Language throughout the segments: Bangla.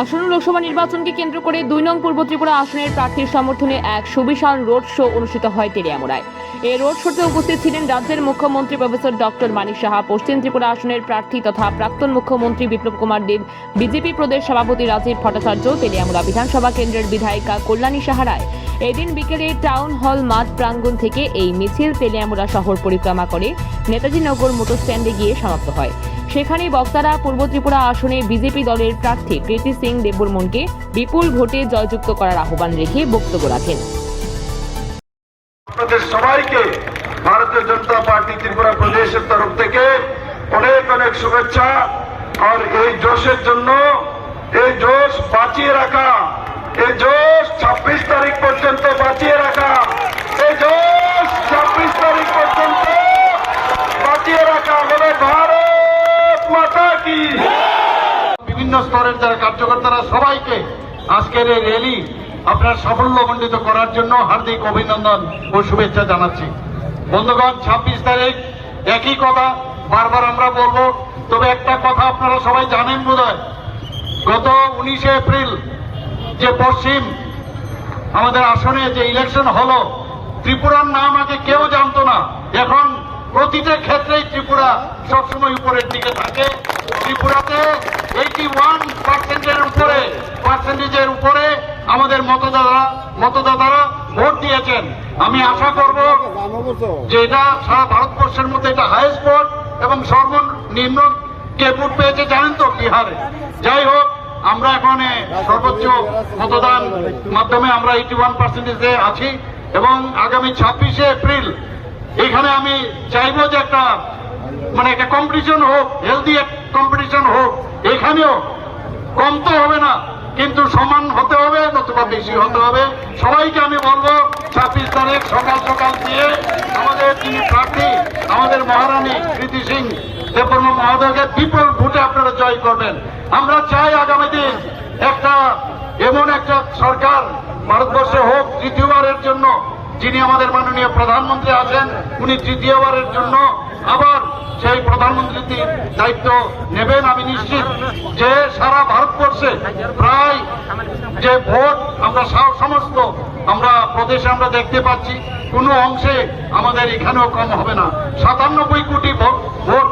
আসন্ন লোকসভা নির্বাচনকে কেন্দ্র করে দুই নং পূর্ব ত্রিপুরা আসনের প্রার্থীর সমর্থনে এক সুবিশাল রোড শো অনুষ্ঠিত হয় তেলিয়ামুড়ায় এই রোড শোতে উপস্থিত ছিলেন রাজ্যের মুখ্যমন্ত্রী প্রফেসর ডক্টর মানিক সাহা, পশ্চিম ত্রিপুরা আসনের প্রার্থী তথা প্রাক্তন মুখ্যমন্ত্রী বিপ্লব কুমার দেব, বিজেপি প্রদেশ সভাপতি রাজীব ভট্টাচার্য তেলিয়ামুড়া বিধানসভা কেন্দ্রের বিধায়িকা কল্যাণী সাহারায় এদিন বিকেলে টাউন হল মাঠ প্রাঙ্গণ থেকে এই মিছিল তেলিয়ামুড়া শহর পরিক্রমা করে নেতাজি নগর মোটর স্ট্যান্ডে গিয়ে সমাপ্ত হয়। সেখানে বক্তারা পূর্ব ত্রিপুরা আসনে বিজেপি দলের প্রার্থী কৃতি সিং দেববর্মনকে বিপুল ভোটে জয়যুক্ত করার আহ্বান রেখে বক্তব্য রাখেন। আপনাদের সবাইকে ভারতীয় জনতা পার্টি ত্রিপুরা প্রদেশের তরফ থেকে অনেক অনেক শুভেচ্ছা। আর এই জোশের জন্য এই জোশ বাঁচিয়ে রাখা, এই জোশ ছাব্বিশ তারিখ পর্যন্ত বাঁচিয়ে রাখা এই জোশ ছাব্বিশ তারিখ পর্যন্ত বাঁচিয়ে রাখা বলে ভারত মাতা কি বিভিন্ন স্তরের যারা কার্যকর্তারা সবাইকে আজকের এই র্যালি আপনার সাফল্যমণ্ডিত করার জন্য হার্দিক অভিনন্দন ও শুভেচ্ছা জানাচ্ছি। বন্ধুগণ, ছাব্বিশ তারিখ, একই কথা, বারবার আমরা বলব, তবে একটা কথা আপনারা সবাই জানেন বোধহয়। গত উনিশে এপ্রিল যে পশ্চিম আমাদের আসনে যে ইলেকশন হলো, ত্রিপুরার নাম আগে কেউ জানতো না। এখন প্রতিটা ক্ষেত্রেই ত্রিপুরা সবসময় উপরের দিকে থাকে। ত্রিপুরাতে এইটি ওয়ান পার্সেন্টের উপরে পার্সেন্টেজের উপরে আমাদের মতদাতা মতদাতারা ভোট দিয়েছেন। আমি আশা করব যে এটা সারা ভারতবর্ষের মধ্যে এটা হাইস্ট ভোট এবং সর্বনিম্ন কে ভোট পেয়েছে জানেন তো, বিহারে। যাই হোক, আমরা এখন সর্বোচ্চ মতদান মাধ্যমে আমরা এইটি ওয়ান পার্সেন্টেজে আছি এবং আগামী ছাব্বিশে এপ্রিল, এখানে আমি চাইব যে একটা মানে একটা কম্পিটিশন হোক হেলদি কম্পিটিশন হোক, এখানেও কম তো হবে না, কিন্তু সমান হতে হবে নতুবা বেশি হতে হবে। সবাইকে আমি বলব, ছাব্বিশ তারিখ সকাল সকাল দিয়ে আমাদের যিনি প্রার্থী, আমাদের মহারানী কৃতি সিং দেববর্মা মহোদয়কে বিপুল ভোটে আপনারা জয় করবেন। আমরা চাই আগামী দিন একটা এমন একটা সরকার, ভারতবর্ষে হোক তৃতীয়বারের জন্য যিনি আমাদের মাননীয় প্রধানমন্ত্রী আছেন, উনি তৃতীয়বারের জন্য আবার সেই প্রধানমন্ত্রীর দায়িত্ব নেবেন। আমি নিশ্চিত যে সারা ভারতবর্ষে প্রায় যে ভোট আমরা সমস্ত আমরা প্রদেশে আমরা দেখতে পাচ্ছি, কোনো অংশে আমাদের এখানেও কম হবে না। সাতানব্বই কোটি ভোট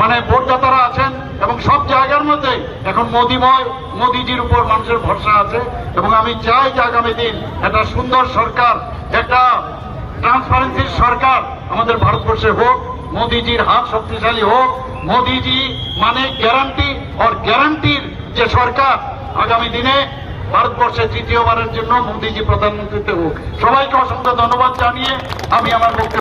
মানে ভোটদাতারা আছেন এবং সব জায়গার মধ্যে এখন মোদিময়, মোদিজির উপর মানুষের ভরসা আছে এবং আমি চাই যে আগামী দিন একটা সুন্দর সরকার, একটা ট্রান্সপারেন্সির সরকার আমাদের ভারতবর্ষে হোক, মোদিজির হাত শক্তিশালী হোক, মোদিজি মানে গ্যারান্টি আর গ্যারান্টির যে সরকার আগামী দিনে ভারতবর্ষে তৃতীয়বারের জন্য মোদিজি প্রধানমন্ত্রীতে হোক। সবাইকে অসংখ্য ধন্যবাদ জানিয়ে আমি আমার বক্তব্য